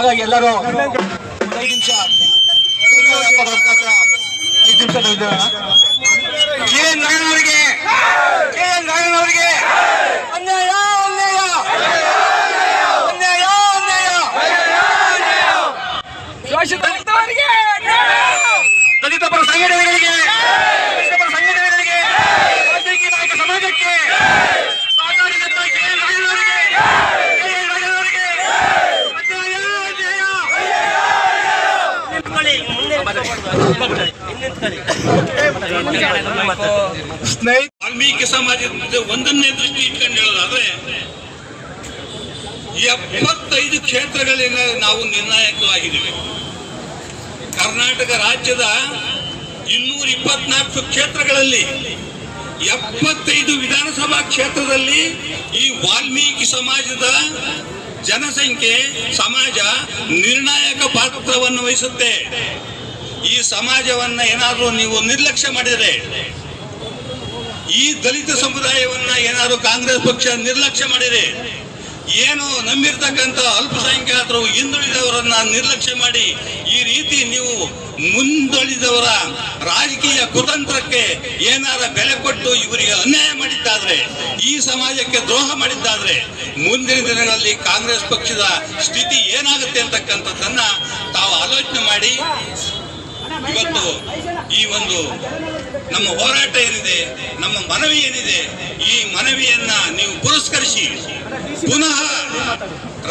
ಹಾಗಾಗಿ ಎಲ್ಲರೂ ಐದು ನಿಮಿಷ. ಐದು ನಿಮಿಷ ತೆಗೆದಿರೋಣ. ಕೆ ಎನ್ ನಾರಾಯಣವರಿಗೆ ಕೆ ಎನ್ ನಾರಾಯಣವರಿಗೆ ಅನ್ಯಾಯ ಅನ್ಯಾಯ ಅನ್ಯಾಯ ಅನ್ಯಾಯ ದಲಿತ ಪರ ಸಂಘಟನೆಗಳಿಗೆ ದಲಿತ ಪರ ಸಂಘಟನೆಗಳಿಗೆ ವಾಲ್ಮೀಕಿ ನಾಯಕ ಸಮಾಜಕ್ಕೆ ಸಹಕಾರಿ ಸಚಿವ ಕೆ ಎನ್ ರಾಜನವರಿಗೆ ಕೆ ಎನ್ ರಾಜನವರಿಗೆ ಅನ್ಯಾಯ ಅನ್ಯಾಯ ವಾಲ್ಮೀಕಿ ಸಮಾಜದ ಒಂದನ್ನೇ ದೃಷ್ಟಿ ಇಟ್ಕೊಂಡು ಹೇಳೋದಾದ್ರೆ, ಎಪ್ಪತ್ತೈದು ಕ್ಷೇತ್ರಗಳಿಂದ ನಾವು ನಿರ್ಣಾಯಕವಾಗಿದ್ದೀವಿ. ಕರ್ನಾಟಕ ರಾಜ್ಯದ ಇನ್ನೂರ ಇಪ್ಪತ್ನಾಲ್ಕು ಕ್ಷೇತ್ರಗಳಲ್ಲಿ, ಎಪ್ಪತ್ತೈದು ವಿಧಾನಸಭಾ ಕ್ಷೇತ್ರದಲ್ಲಿ ಈ ವಾಲ್ಮೀಕಿ ಸಮಾಜದ ಜನಸಂಖ್ಯೆ, ಸಮಾಜ ನಿರ್ಣಾಯಕ ಪಾತ್ರವನ್ನು ವಹಿಸುತ್ತೆ. ಈ ಸಮಾಜವನ್ನ ಏನಾದರೂ ನೀವು ನಿರ್ಲಕ್ಷ್ಯ ಮಾಡಿದರೆ, ಈ ದಲಿತ ಸಮುದಾಯವನ್ನ ಏನಾದರೂ ಕಾಂಗ್ರೆಸ್ ಪಕ್ಷ ನಿರ್ಲಕ್ಷ್ಯ ಮಾಡಿದರೆ, ಏನು ನಂಬಿರ್ತಕ್ಕಂಥ ಅಲ್ಪಸಂಖ್ಯಾತರು ಹಿಂದುಳಿದವರನ್ನ ನಿರ್ಲಕ್ಷ್ಯ ಮಾಡಿ ಈ ರೀತಿ ನೀವು ಮುಂದುಳಿದವರ ರಾಜಕೀಯ ಕುತಂತ್ರಕ್ಕೆ ಏನಾರ ಬೆಲೆ ಕೊಟ್ಟು ಇವರಿಗೆ ಅನ್ಯಾಯ ಮಾಡಿದ್ದಾದ್ರೆ, ಈ ಸಮಾಜಕ್ಕೆ ದ್ರೋಹ ಮಾಡಿದ್ದಾದ್ರೆ, ಮುಂದಿನ ದಿನಗಳಲ್ಲಿ ಕಾಂಗ್ರೆಸ್ ಪಕ್ಷದ ಸ್ಥಿತಿ ಏನಾಗುತ್ತೆ ಅಂತಕ್ಕಂಥದ್ದನ್ನ ತಾವು ಆಲೋಚನೆ ಮಾಡಿ ಇವತ್ತು ಈ ಒಂದು ನಮ್ಮ ಹೋರಾಟ ಏನಿದೆ, ನಮ್ಮ ಮನವಿ ಏನಿದೆ, ಈ ಮನವಿಯನ್ನ ನೀವು ಪುರಸ್ಕರಿಸಿ. ಪುನಃ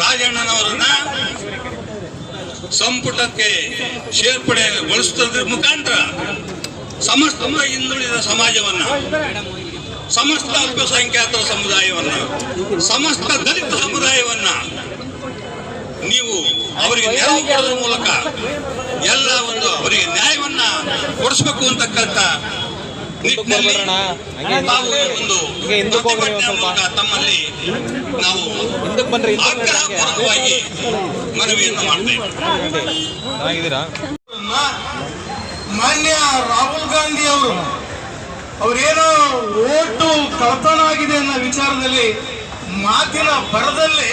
ರಾಜಣ್ಣನವರನ್ನ ಸಂಪುಟಕ್ಕೆ ಸೇರ್ಪಡೆಗೊಳಿಸುವುದರ ಮುಖಾಂತರ ಸಮಸ್ತ ಹಿಂದುಳಿದ ಸಮಾಜವನ್ನ, ಸಮಸ್ತ ಅಲ್ಪಸಂಖ್ಯಾತರ ಸಮುದಾಯವನ್ನ, ಸಮಸ್ತ ದಲಿತ ಸಮುದಾಯವನ್ನ ನೀವು ಅವರಿಗೆ ನೆರವು ಕೊಡೋದ್ರ ಮೂಲಕ ಎಲ್ಲ ಒಂದು ಅವರಿಗೆ ನ್ಯಾಯವನ್ನ ಕೊಡಿಸ್ಬೇಕು ಅಂತಕ್ಕಂಥ ನಿಟ್ಟಿನಲ್ಲಿ ನಾವು ಒಂದು ಪ್ರತಿಭಟನೆ ಮೂಲಕ ತಮ್ಮಲ್ಲಿ ನಾವು. ಆಗ್ರಹಪೂರ್ವಕವಾಗಿ ಮನವಿಯನ್ನು ಮಾಡ್ತೇವೆ ಮಾನ್ಯ ರಾಹುಲ್ ಗಾಂಧಿ ಅವರು ಅವರೇನೋ ಓಟು ಕಳತನ ಆಗಿದೆ ಅನ್ನೋ ವಿಚಾರದಲ್ಲಿ ಮಾತಿನ ಬರದಲ್ಲಿ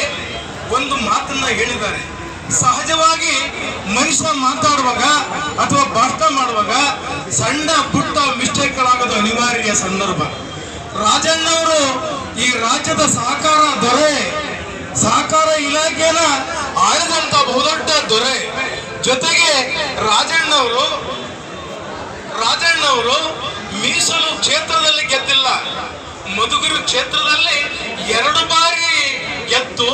ಒಂದು ಮಾತನ್ನ ಹೇಳಿದ್ದಾರೆ. ಸಹಜವಾಗಿ ಮನುಷ್ಯ ಮಾತಾಡುವಾಗ ಅಥವಾ ಭಾಷಣ ಮಾಡುವಾಗ ಸಣ್ಣ ಪುಟ್ಟ ಮಿಸ್ಟೇಕ್ ಮಿಸ್ಟೇಕ್ಗಳಾಗೋದು ಅನಿವಾರ್ಯ ಸಂದರ್ಭ. ರಾಜಣ್ಣವರು ಈ ರಾಜ್ಯದ ಸಹಕಾರ ದೊರೆ. ಸಹಕಾರ ಇಲಾಖೆನ ಆಳಿದಂತ ಬಹುದೊಡ್ಡ ದೊರೆ. ಜೊತೆಗೆ ರಾಜಣ್ಣವರು ರಾಜಣ್ಣವರು ಮೀಸಲು ಕ್ಷೇತ್ರದಲ್ಲಿ ಗೆದ್ದಿಲ್ಲ. ಮಧುಗಿರಿ ಕ್ಷೇತ್ರದಲ್ಲಿ ಎರಡು ಬಾರಿ ಗೆದ್ದು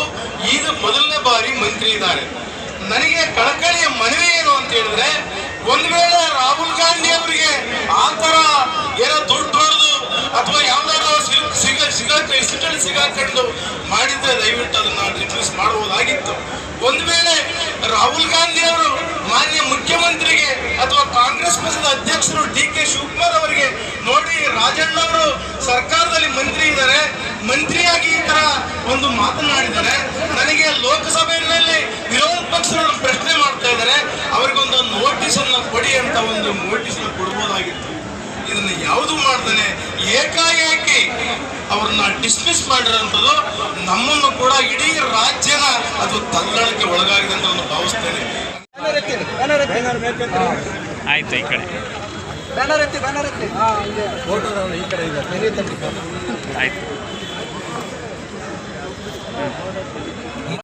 ಈಗ ಮೊದಲನೇ ಬಾರಿ ಮಂತ್ರಿ ಇದ್ದಾರೆ ನನಗೆ ಕಳಕಳಿಯ ಮನವಿ ಏನು ಅಂತ ಹೇಳಿದ್ರೆ, ಒಂದ್ ವೇಳೆ ರಾಹುಲ್ ಗಾಂಧಿ ಅವರಿಗೆ ಆ ತರ ಏನೋ ದುಡ್ಡು ಹೊಡೆದು ಅಥವಾ ಯಾವ್ದಾದ್ರು ಸಿಗ ಸಿಗಾಕ ಸಿಟಲ್ ಸಿಗಾಕೊಂಡು ಮಾಡಿದ್ರೆ ದಯವಿಟ್ಟು ಅದನ್ನ ರಿಪ್ಲೇಸ್ ಮಾಡಬಹುದಾಗಿತ್ತು ಒಂದ್ ವೇಳೆ ರಾಹುಲ್ ಗಾಂಧಿ ಅವರು ಮಾನ್ಯ ಮುಖ್ಯಮಂತ್ರಿಗೆ ಅಥವಾ ಕಾಂಗ್ರೆಸ್ ಪಕ್ಷದ ಅಧ್ಯಕ್ಷರು ಡಿ ಕೆ ಶಿವಕುಮಾರ್ ಅವರಿಗೆ ನೋಟಿಸ್ ಕೊಡ್ಬೋದಾಗಿತ್ತು. ಇದನ್ನ ಯಾವುದು ಮಾಡ್ತಾನೆ ಏಕಾಏಕಿ ಅವ್ರನ್ನ ಡಿಸ್ಮಿಸ್ ಮಾಡಿರೋಂಥದ್ದು ನಮ್ಮನ್ನು ಕೂಡ ಇಡೀ ರಾಜ್ಯನ ಅದು ತಲ್ಲಣಕ್ಕೆ ಒಳಗಾಗಿದೆ ಅಂತ ನಾನು ಭಾವಿಸ್ತೇನೆ. ಆಯ್ತು ಈ ಕಡೆ. ಆಯ್ತು.